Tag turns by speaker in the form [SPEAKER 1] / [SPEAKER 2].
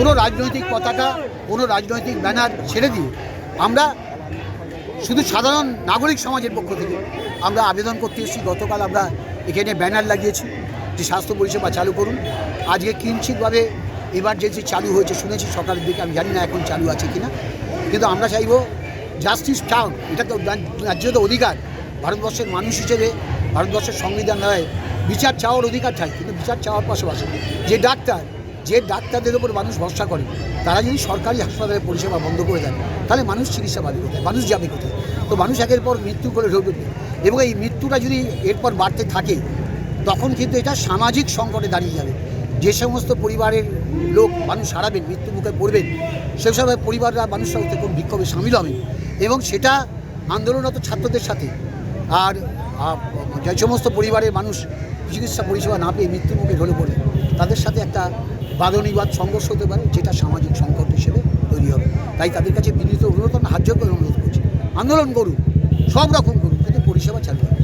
[SPEAKER 1] কোনো রাজনৈতিক পতাকা, কোনো রাজনৈতিক ব্যানার ছেড়ে দিয়ে আমরা শুধু সাধারণ নাগরিক সমাজের পক্ষ থেকে আমরা আবেদন করতে এসেছি। গতকাল আমরা এখানে ব্যানার লাগিয়েছি যে স্বাস্থ্য পরিষেবা চালু করুন। আজকে কিঞ্চিতভাবে এমার্জেন্সি চালু হয়েছে, শুনেছি সকালের দিকে, আমি জানি না এখন চালু আছে কিনা। কিন্তু আমরা চাইব জাস্টিস টাউন এটা তো রাজ্যত অধিকার। ভারতবর্ষের মানুষ হিসেবে, ভারতবর্ষের সংবিধান নয় বিচার চাওয়ার অধিকার চাই কিন্তু বিচার চাওয়ার পাশাপাশি যে ডাক্তার যে ডাক্তারদের উপর মানুষ ভরসা করে, তারা যদি সরকারি হাসপাতালের পরিষেবা বন্ধ করে দেন, তাহলে মানুষ চিকিৎসা পাবে কোথায়? মানুষ যাবে কোথায়? তো মানুষ একের পর মৃত্যু করে ঢুকবে এবং এই মৃত্যুটা যদি এরপর বাড়তে থাকে, তখন কিন্তু এটা সামাজিক সংকটে দাঁড়িয়ে যাবে। যে সমস্ত পরিবারের লোক মানুষ হারাবেন মৃত্যু মুখে পড়বেন, সেই সব পরিবাররা মানুষরা ওতে খুব বিক্ষোভে সামিল হবেন এবং সেটা আন্দোলনরত ছাত্রদের সাথে আর যে সমস্ত পরিবারের মানুষ চিকিৎসা পরিষেবা না পেয়ে মৃত্যু মুখে ঢলে পড়ে তাদের সাথে একটা বাদনিবাদ সংঘর্ষ হতে পারে, যেটা সামাজিক সংকট হিসেবে তৈরি হবে। তাই তাদের কাছে বিনীত অনুরোধ হাজ্য করে অনুরোধ করছি, আন্দোলন করুক সব রকম করুক কিন্তু পরিষেবা চালু হবে।